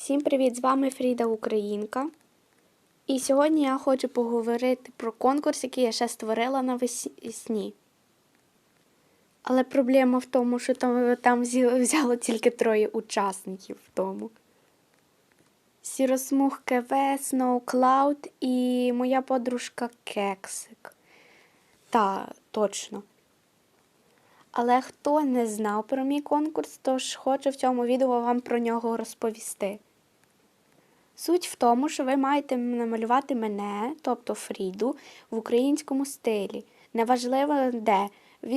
Всім привіт! З вами Фріда Українка. І сьогодні я хочу поговорити про конкурс, який я ще створила навесні. Але проблема в тому, що там, там взяло тільки троє учасників в тому. Сіросмуг КВ, Snow Cloud і моя подружка Кексик. Та, точно. Але хто не знав про мій конкурс, тож хочу в цьому відео вам про нього розповісти. Суть в тому, що ви маєте намалювати мене, тобто Фріду, в українському стилі. Неважливо де. В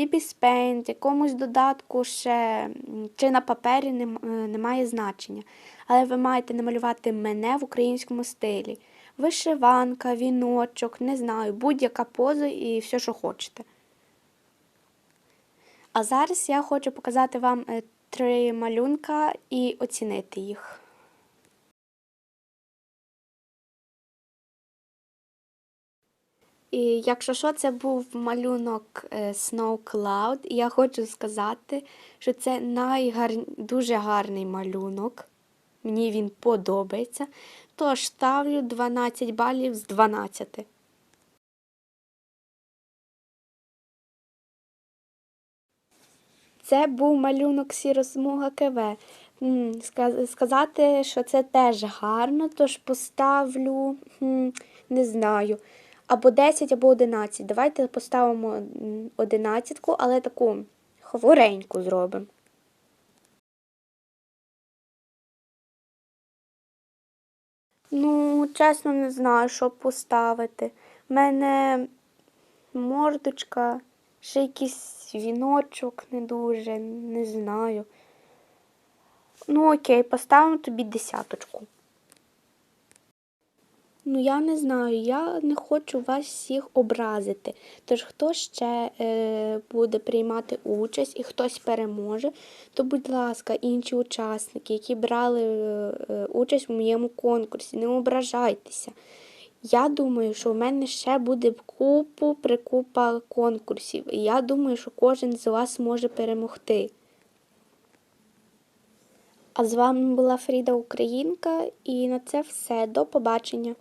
Paint, якомусь додатку ще чи на папері не, не має значення. Але ви маєте намалювати мене в українському стилі. Вишиванка, віночок, не знаю, будь-яка поза і все, що хочете. А зараз я хочу показати вам е, три малюнка і оцінити їх. І якщо що, це був малюнок е, Snow Cloud, і я хочу сказати, що це найгар... дуже гарний малюнок. Мені він подобається. Тож ставлю 12 балів з 12. Це був малюнок сіросмуга КВ. Сказати, що це теж гарно, тож поставлю, не знаю, або 10, або 11. Давайте поставимо м, 11, але таку хвореньку зробимо. Ну, чесно, не знаю, що поставити. У мене мордочка, ще якийсь віночок не дуже, не знаю. Ну, окей, поставимо тобі десяточку. Ну, я не знаю, я не хочу вас всіх образити. Тож, хто ще е, буде приймати участь і хтось переможе, то, будь ласка, інші учасники, які брали е, участь в моєму конкурсі, не ображайтеся. Я думаю, що в мене ще буде купу прикупа конкурсів. І я думаю, що кожен з вас може перемогти. А з вами була Фріда Українка, і на це все. До побачення.